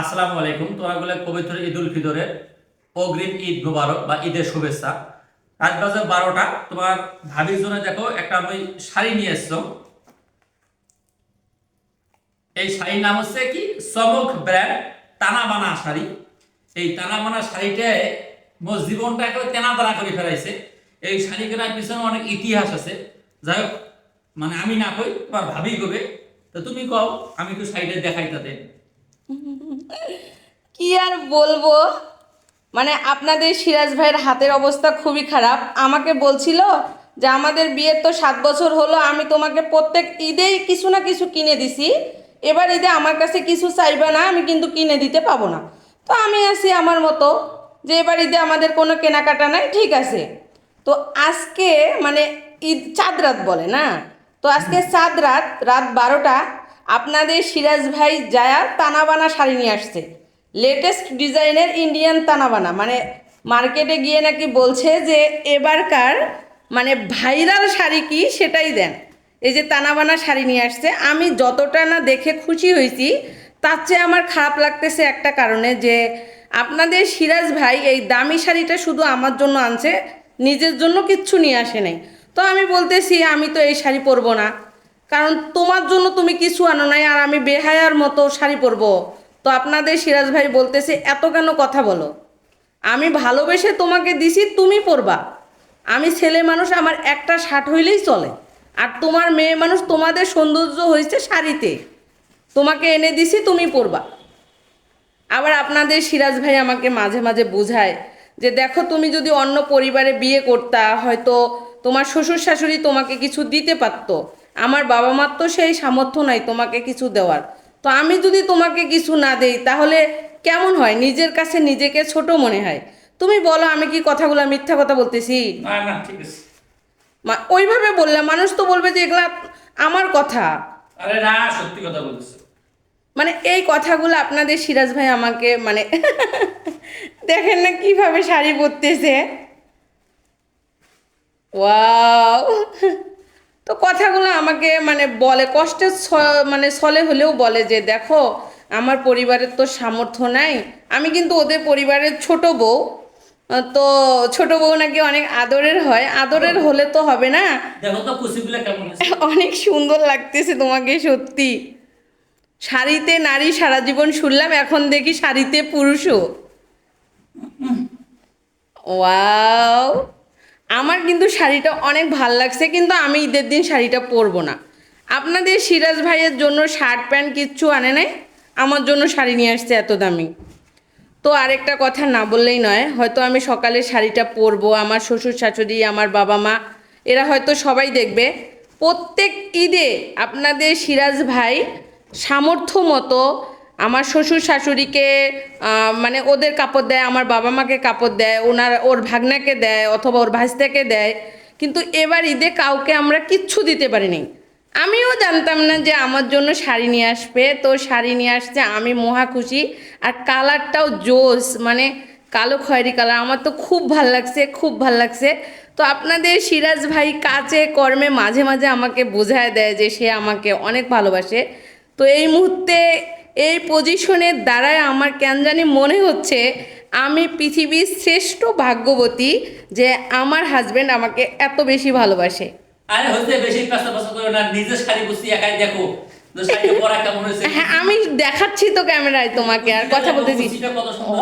আসসালামু আলাইকুম। তোমাগুলো পবিত্র ঈদ উল ফিতরের অগ্রিম ঈদ মোবারক বা ঈদের শুভেচ্ছা। রাত বাজে বারোটা। তোমার ভাবির জন্য দেখো, একটা আমি শাড়ি নিয়ে এসছো। এই শাড়ির নাম হচ্ছে কি? চমক ব্র্যান্ড টানা বানা শাড়ি। এই টানা বানা শাড়িটায় মোর জীবনটা একেবারে তেনা তানা করে ফেলাইছে। এই শাড়ি কেনার পিছনে অনেক ইতিহাস আছে। যাই হোক মানে আমি না কই তোমার ভাবি কবে তো তুমি কও, আমি একটু শাড়িটা দেখাই তাতে। কি আর বলব? মানে আপনাদের সিরাজ ভাইয়ের হাতের অবস্থা খুবই খারাপ। আমাকে বলছিল যে, আমাদের বিয়ের তো সাত বছর হলো, আমি তোমাকে প্রত্যেক ঈদেই কিছু না কিছু কিনে দিছি। এবার ঈদে আমার কাছে কিছু চাইবে না, আমি কিন্তু কিনে দিতে পাবো না। তো আমি আছি আমার মতো, যে এবার ঈদে আমাদের কোনো কেনাকাটা নাই, ঠিক আছে। তো আজকে মানে ঈদ চাঁদ রাত বলে না? তো আজকে চাঁদ রাত রাত বারোটা আপনাদের সিরাজ ভাই জায়া তানাবানা শাড়ি নিয়ে আসছে। লেটেস্ট ডিজাইনের ইন্ডিয়ান তানাবানা। মানে মার্কেটে গিয়ে নাকি বলছে যে, এবারকার মানে ভাইরাল শাড়ি কি সেটাই দেন। এই যে তানাবানা শাড়ি নিয়ে আসছে। আমি যতটা না দেখে খুশি হয়েছি, তার চেয়ে আমার খারাপ লাগতেছে একটা কারণে যে, আপনাদের সিরাজ ভাই এই দামি শাড়িটা শুধু আমার জন্য আনছে, নিজের জন্য কিচ্ছু নিয়ে আসে নাই। তো আমি বলতেছি, আমি তো এই শাড়ি পরবো না। কারণ তোমার জন্য তুমি কিছু আনো নাই আর আমি বেহায়ার মতো শাড়ি পরবো। তো আপনাদের সিরাজ ভাই বলতেছে, এত কেন কথা বলো? আমি ভালোবেসে তোমাকে দিছি, তুমি পরবা। আমি ছেলে মানুষ, আমার একটা শার্ট হইলেই চলে। আর তোমার মেয়ে মানুষ, তোমাদের সৌন্দর্য হয়েছে শাড়িতে। তোমাকে এনে দিছি, তুমি পরবা। আবার আপনাদের সিরাজ ভাই আমাকে মাঝে মাঝে বোঝায় যে, দেখো, তুমি যদি অন্য পরিবারে বিয়ে করতা, হয়তো তোমার শ্বশুর শাশুড়ি তোমাকে কিছু দিতে পারতো। আমার বাবা মার তো সেই সামর্থ্য নাই তোমাকে কিছু দেওয়ার। তো আমি যদি তোমাকে কিছু না দেই তাহলে কেমন হয়? নিজের কাছে নিজেকে ছোট মনে হয়। তুমি বলো আমি কি কথাগুলো মিথ্যা কথা বলতেছি? না না ঠিক আছে। মা- ওইভাবে বললাম মানুষ তো বলবে যে এগুলা আমার কথা। আরে না সত্যি কথা বলছো মানে এই কথাগুলো আপনাদের সিরাজ ভাই আমাকে মানে দেখেন না কীভাবে শাড়ি পরতেছে। ওয়াও! তো কথাগুলো আমাকে মানে বলে কষ্টের মানে ছলে হলেও বলে যে দেখো আমার পরিবারের তো সামর্থ্য নাই। আমি কিন্তু ওদের পরিবারের ছোট বউ। তো ছোট বউ নাকি অনেক আদরের হয়। আদরের হলে তো হবে না? অনেক সুন্দর লাগতেছে তোমাকে সত্যি। শাড়িতে নারী সারা জীবন শুনলাম এখন দেখি শাড়িতে পুরুষও। ওয়াও! আমার কিন্তু শাড়িটা অনেক ভালো লাগছে, কিন্তু আমি ঈদের দিন শাড়িটা পরবো না। আপনাদের সিরাজ ভাইয়ের জন্য শার্ট প্যান্ট কিচ্ছু আনে নাই? আমার জন্য শাড়ি নিয়ে আসছে এত দামি। তো আরেকটা কথা না বললেই নয়, হয়তো আমি সকালে শাড়িটা পরবো, আমার শ্বশুর শাশুড়ি, আমার বাবা মা, এরা হয়তো সবাই দেখবে। প্রত্যেক ঈদে আপনাদের সিরাজ ভাই সামর্থ্য মতো আমার শ্বশুর শাশুড়িকে মানে ওদের কাপড় দেয়, আমার বাবা মাকে কাপড় দেয়, ওনার, ওর ভাগনাকে দেয়, অথবা ওর ভাইস্তাকে দেয়। কিন্তু এবার ঈদে কাউকে আমরা কিচ্ছু দিতে পারিনি। আমিও জানতাম না যে আমার জন্য শাড়ি নিয়ে আসবে। তো শাড়ি নিয়ে আসছে, আমি মহা খুশি। আর কালারটাও জোস মানে কালো খয়েরি কালার। আমার তো খুব ভালো লাগছে, খুব ভালো লাগছে। তো আপনাদের সিরাজ ভাই কাজে কর্মে মাঝে মাঝে আমাকে বোঝায় দেয় যে সে আমাকে অনেক ভালোবাসে। তো এই মুহূর্তে এই পজিশনের দ্বারাই আমার কেন জানি মনে হচ্ছে আমি পৃথিবীর শ্রেষ্ঠ ভাগ্যবতী যে আমার হাজব্যান্ড আমাকে এত বেশি ভালোবাসে। আরে হইতে বেশি কাজটা পছন্দ করো না নিজের শাড়ি বসি একাই দেখো। হ্যাঁ আমি দেখাচ্ছি তো ক্যামেরায় তোমাকে আর কথা বলতেছি।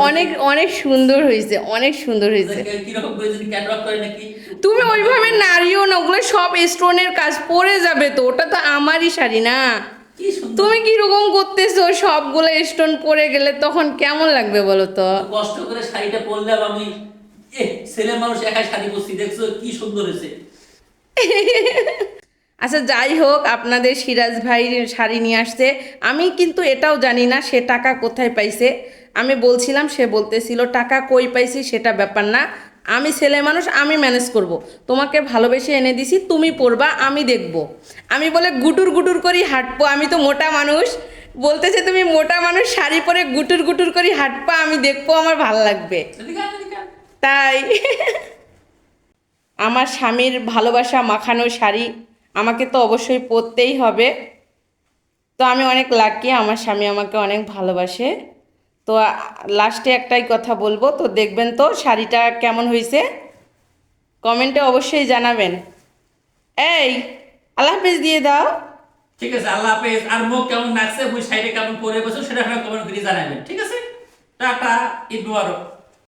অনেক অনেক সুন্দর হয়েছে অনেক সুন্দর হয়েছে। তুমি ওইভাবে নাড়িও না ওগুলো সব স্টোনের কাজ পরে যাবে তো ওটা তো আমারই শাড়ি না। কি তুমি কীরকম করতেছো? সবগুলো স্টোন পরে গেলে তখন কেমন লাগবে বলো তো? কষ্ট করে শাড়িটা পরলাম আমি এ ছেলে মানুষ একাই শাড়ি বসি দেখছ কি সুন্দর হয়েছে। আচ্ছা যাই হোক আপনাদের সিরাজ ভাই শাড়ি নিয়ে আসছে। আমি কিন্তু এটাও জানি না সে টাকা কোথায় পাইছে। আমি বলছিলাম সে বলতেছিল টাকা কই পাইছি সেটা ব্যাপার না। আমি ছেলে মানুষ আমি ম্যানেজ করব। তোমাকে ভালোবেসে এনে দিছি তুমি পরবা আমি দেখব। আমি বলে গুটুর গুটুর করি হাঁটবো আমি তো মোটা মানুষ বলতেছে তুমি মোটা মানুষ শাড়ি পরে গুটুর গুটুর করি হাঁটপা আমি দেখব আমার ভালো লাগবে। তাই আমার স্বামীর ভালোবাসা মাখানো শাড়ি আমাকে তো অবশ্যই পরতেই হবে তো আমি অনেক লাকি আমার স্বামী আমাকে অনেক ভালোবাসে তো লাস্টে একটাই কথা বলব। তো দেখবেন তো, শাড়িটা কেমন হয়েছে কমেন্টে অবশ্যই জানাবেন। এই, আল্লাহ হাফেজ দিয়ে দাও। ঠিক আছে, আল্লাহ হাফেজ। আর মুখ কেমন লাগছে ওই সাইডে কেমন পরে বসে, সেটা কমেন্ট করে জানাবেন। ঠিক আছে? টাটা, ঈদ মুবারক।